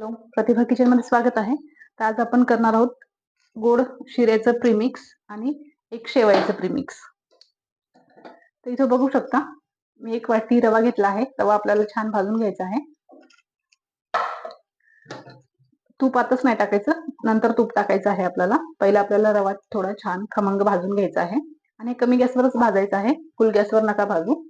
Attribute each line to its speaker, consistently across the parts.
Speaker 1: Hello प्रतिभा किचनमध्ये स्वागत आहे. तर आज आपण करणार आहोत गोड शिऱ्याचं प्रीमिक्स आणि एक शेवयाचं प्रीमिक्स तर इथं बघू शकता मी एक वाटी रवा घेतला आहे. रवा आपल्याला छान भाजून घ्यायचा आहे. तूप आताच नाही टाकायचं नंतर तूप टाकायचं आहे आपल्याला. पहिला आपल्याला रवा थोडा छान खमंग भाजून घ्यायचा आहे. आणि कमी गॅसवरच भाजायचा आहे. फुल गॅसवर नका भाजू.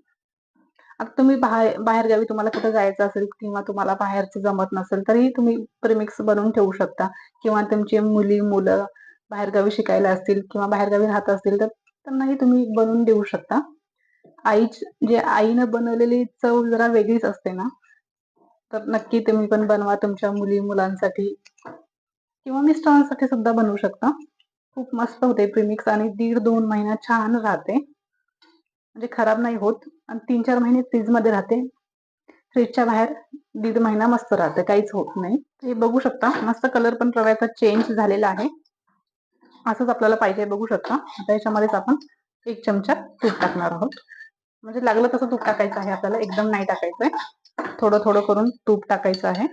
Speaker 1: आता तुम्ही बाहेर बाहेरगावी तुम्हाला कुठं जायचं असेल किंवा तुम्हाला बाहेरचं जमत नसेल तरीही तुम्ही प्रेमिक्स बनवून ठेवू शकता. किंवा तुमची मुली मुलं बाहेरगावी शिकायला असतील किंवा बाहेरगावी राहत असतील तर त्यांनाही तुम्ही बनवून देऊ शकता. आई जे आईनं बनवलेली चव जरा वेगळीच असते ना तर नक्की तुम्ही पण बनवा तुमच्या मुली मुलांसाठी. किंवा मिस्टरांसाठी सुद्धा बनवू शकता. खूप मस्त होते प्रिमिक्स आणि दीड दोन महिना छान राहते. म्हणजे खराब नाही होत. आणि तीन चार महिने फ्रीजमध्ये राहते. फ्रीजच्या बाहेर दीड महिना मस्त राहते. काहीच होत नाही. हे बघू शकता. मस्त कलर पण रव्याचा चेंज झालेला आहे. असंच आपल्याला पाहिजे बघू शकता. आता याच्यामध्येच आपण एक चमचा तूप टाकणार आहोत. म्हणजे लागलं तसं तूप टाकायचं आहे. आपल्याला एकदम नाही टाकायचंय थोडं थोडं करून तूप टाकायचं आहे.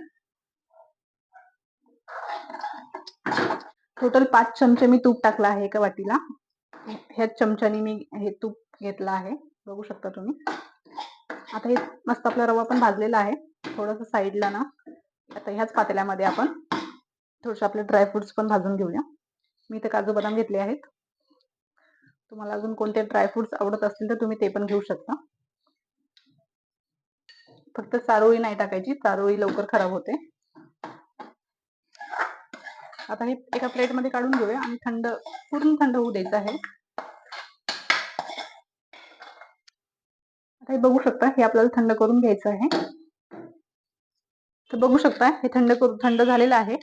Speaker 1: टोटल पाच चमचे मी तूप टाकला आहे एका वाटीला. ह्याच चमच्यानी मी हे तूप घेतला आहे. बघू शकता तुम्ही. आता हे मस्त आपला रवा पण भाजलेला आहे. थोडस साईडला ना. आता ह्याच पातेल्यामध्ये आपण थोडेसे आपले ड्रायफ्रुट्स पण भाजून घेऊया. मी इथे काजू बदाम घेतले आहेत. तुम्हाला अजून कोणते ड्रायफ्रुट्स आवडत असतील तर तुम्ही ते पण घेऊ शकता. फक्त चारोळी नाही टाकायची. चारोळी लवकर खराब होते. आता हे एका प्लेटमध्ये काढून घेऊया आणि थंड पूर्ण थंड होऊ द्यायचं आहे. आता हे बघू शकता हे आपल्याला थंड करून घ्यायचं आहे. तर बघू शकता हे थंड करून थंड झालेलं आहे.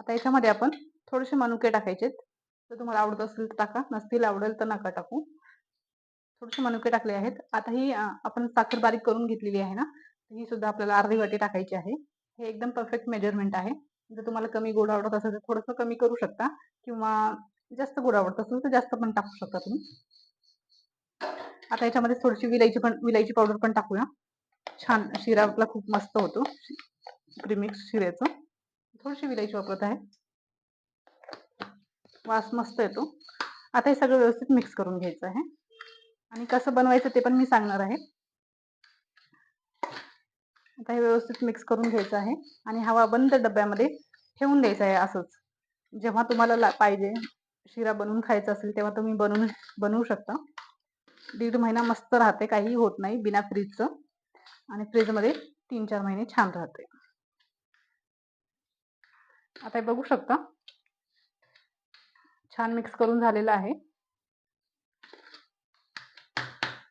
Speaker 1: आता याच्यामध्ये आपण थोडेसे मनुके टाकायचे जर तुम्हाला आवडत असेल तर टाका नसतील आवडेल तर नका टाकू. थोडेसे मनुके टाकले आहेत. आता ही आपण साखर बारीक करून घेतलेली आहे ना ही सुद्धा आपल्याला अर्धी वाटी टाकायची आहे. हे एकदम परफेक्ट मेजरमेंट आहे. जर तुम्हाला कमी गोड आवडत असेल तर थोडंसं कमी करू शकता. किंवा जास्त गोड आवडत असेल तर जास्त पण टाकू शकता तुम्ही. आता याच्यामध्ये थोडीशी विलायची पण विलायची पावडर पण टाकूया. छान शिरा आपला खूप मस्त होतो. प्रिमिक्स शिऱ्याचं. थोडीशी विलायची वापरत आहे. वास मस्त येतो. आता हे सगळं व्यवस्थित मिक्स करून घ्यायचं आहे. आणि कसं बनवायचं ते पण मी सांगणार आहे. आता हे व्यवस्थित मिक्स करून घ्यायचं आहे. आणि हवा बंद डब्यामध्ये ठेवून द्यायचं आहे असंच. जेव्हा तुम्हाला पाहिजे शिरा बनवून खायचा असेल तेव्हा तुम्ही बनवून बनवू शकता. दीड महिना मस्त राहते काही होत नाही बिना फ्रीजचं आणि फ्रीजमध्ये तीन चार महिने छान राहते. आता हे बघू शकता. छान मिक्स करून झालेलं आहे.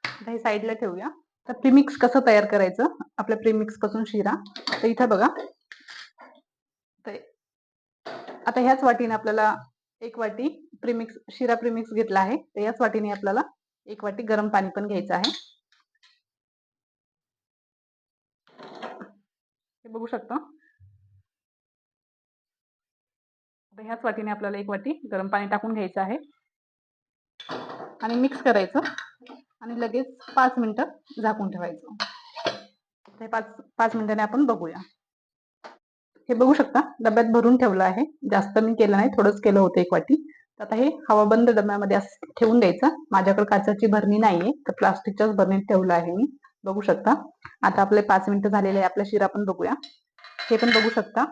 Speaker 1: आता हे साईडला ठेवूया. तर प्रीमिक्स कसं तयार करायचं? आपल्या प्रिमिक्सपासून शिरा. तर इथं बघा. आता ह्याच वाटीने आपल्याला एक वाटी प्रीमिक्स शिरा प्रिमिक्स घेतला आहे. तर याच वाटीने आपल्याला एक वाटी गरम पाणी पण घ्यायचं आहे. हे बघू शकता. ह्याच वाटीने आपल्याला एक वाटी गरम पाणी टाकून घ्यायचं आहे. आणि मिक्स करायचं. आणि लगेच पाच मिनिटं झाकून ठेवायचं. हे पाच पाच मिनिटाने आपण बघूया. हे बघू शकता डब्यात भरून ठेवलं आहे. जास्त मी केलं नाही थोडंच केलं होतं एक वाटी. आता हे हवाबंद डब्यामध्ये ठेवून द्यायचं. माझ्याकडे काचाची भरणी नाहीये तर प्लास्टिकच्याच भरणीत ठेवलं आहे मी. बघू शकता. आता आपले पाच मिनिटं झालेले आहे. आपला शिरा पण बघूया. हे पण बघू शकता.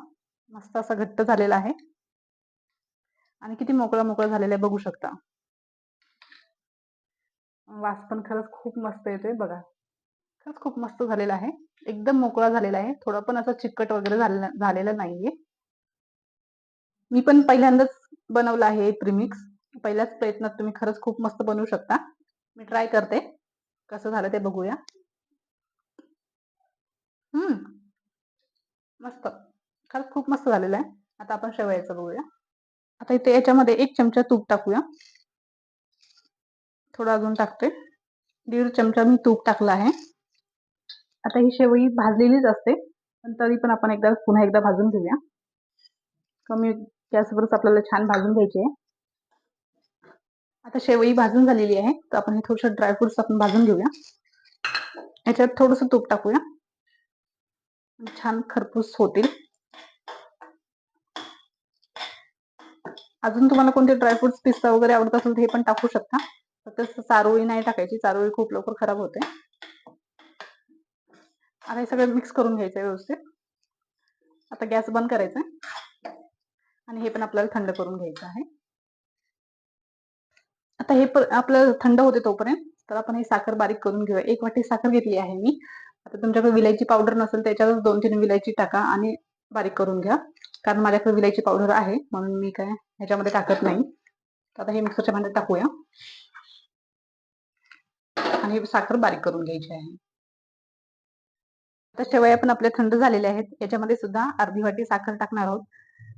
Speaker 1: मस्त असा घट्ट झालेला आहे. आणि किती मोकळा मोकळा झालेला आहे बघू शकता. वास पण खरंच खूप मस्त येतोय बघा. खरंच खूप मस्त झालेला आहे. एकदम मोकळा झालेला आहे. थोडं पण असं चिकट वगैरे झालेलं नाहीये. मी पण पहिल्यांदाच बनवलं आहे प्रिमिक्स पहिल्याच प्रयत्नात तुम्ही खरंच खूप मस्त बनवू शकता. मी ट्राय करते. कसं झालं ते बघूया. हम्म. मस्त. खरंच खूप मस्त झालेलं आहे. आता आपण शेवयाचं बघूया. आता इथे याच्यामध्ये एक चमचा तूप टाकूया. थोडं अजून टाकते. दीड चमचा मी तूप टाकला आहे. आता ही शेवई भाजलेलीच असते पण तरी पण आपण एकदा पुन्हा एकदा भाजून घेऊया. कमी गॅसवरच आपल्याला छान भाजून घ्यायची आहे. आता शेवई भाजून झालेली आहे तर आपण हे थोडंसं ड्रायफ्रुट्स आपण भाजून घेऊया. याच्यात थोडस तूप टाकूया. छान खरपूस होतील. अजून तुम्हाला कोणते ड्रायफ्रुट्स पिस्ता वगैरे आवडत असेल तर हे पण टाकू शकता. फक्त चारोळी नाही टाकायची चारोळी खूप लवकर खराब होते. आता हे सगळं मिक्स करून घ्यायचं व्यवस्थित. आता गॅस बंद करायचा आणि हे पण आपल्याला थंड करून घ्यायचं आहे. आता हे आपलं थंड होते तोपर्यंत तर आपण हे साखर बारीक करून घेऊया. एक वाटी साखर घेतली आहे मी. आता तुमच्याकडे विलायची पावडर नसेल त्याच्यावर दोन तीन विलायची टाका आणि बारीक करून घ्या. कारण माझ्याकडे विलायची पावडर आहे म्हणून मी काय ह्याच्यामध्ये टाकत नाही. आता हे मिक्सरच्या भांड्यात टाकूया. आणि साखर बारीक करून घ्यायची आहे. आता शेवया पण आपल्या थंड झालेल्या आहेत. याच्यामध्ये सुद्धा अर्धी वाटी साखर टाकणार आहोत.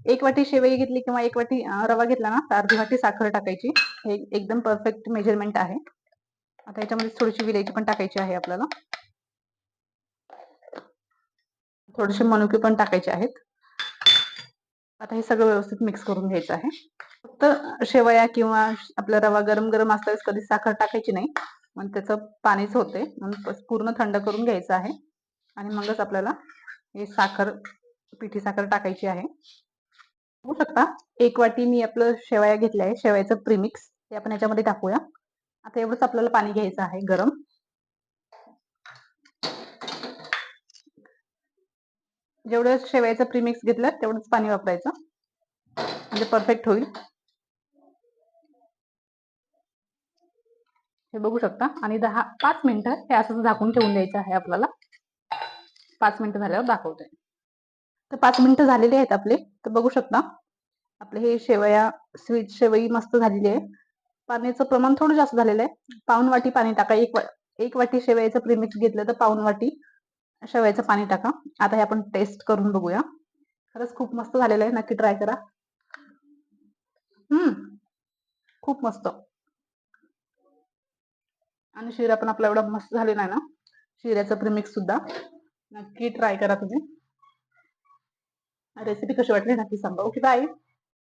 Speaker 1: एक वाटी शेवई घेतली किंवा एक वाटी रवा घेतला ना तर अर्धी वाटी साखर टाकायची. हे एकदम परफेक्ट मेजरमेंट आहे. आता याच्यामध्ये थोडीशी विलायची पण टाकायची आहे आपल्याला. थोडेसे मनुके पण टाकायचे आहेत. आता हे सगळं व्यवस्थित मिक्स करून घ्यायचं आहे. फक्त शेवया किंवा आपला रवा गरम गरम असल्यास कधी साखर टाकायची नाही. मग त्याचं पाणीच होते म्हणून पूर्ण थंड करून घ्यायचं आहे. आणि मगच आपल्याला हे साखर पिठी साखर टाकायची आहे. होऊ शकता. एक वाटी मी आपलं शेवया घेतल्या आहे. शेवयाचं प्रीमिक्स ते आपण याच्यामध्ये टाकूया. आता एवढंच आपल्याला पाणी घ्यायचं आहे गरम. जेवढं शेवयाचं प्रीमिक्स घेतलं तेवढंच पाणी वापरायचं. म्हणजे परफेक्ट होईल. हे बघू शकता. आणि दहा पाच मिनिटं हे असं झाकून ठेवून द्यायचं आहे आपल्याला. पाच मिनिटं झाल्यावर दाखवतोय तर पाच मिनिटं झालेले आहेत आपले. तर बघू शकता. आपले हे शेवया स्वीट शेवई मस्त झालेली आहे. पाण्याचं प्रमाण थोडं जास्त झालेलं आहे. पाऊन वाटी पाणी टाका. एक एक वाटी शेवयाचं प्रीमिक्स घेतलं तर पाऊन वाटी शेवयाचं पाणी टाका. आता हे आपण टेस्ट करून बघूया. खरंच खूप मस्त झालेलं आहे. नक्की ट्राय करा. हम्म. खूप मस्त. आणि शिरा पण आपला एवढा मस्त झालेला आहे ना? शिऱ्याचं प्रिमिक्स सुद्धा. नक्की ट्राय करा तुम्ही. रेसिपी कशी वाटली? नक्की सांगा. Okay bye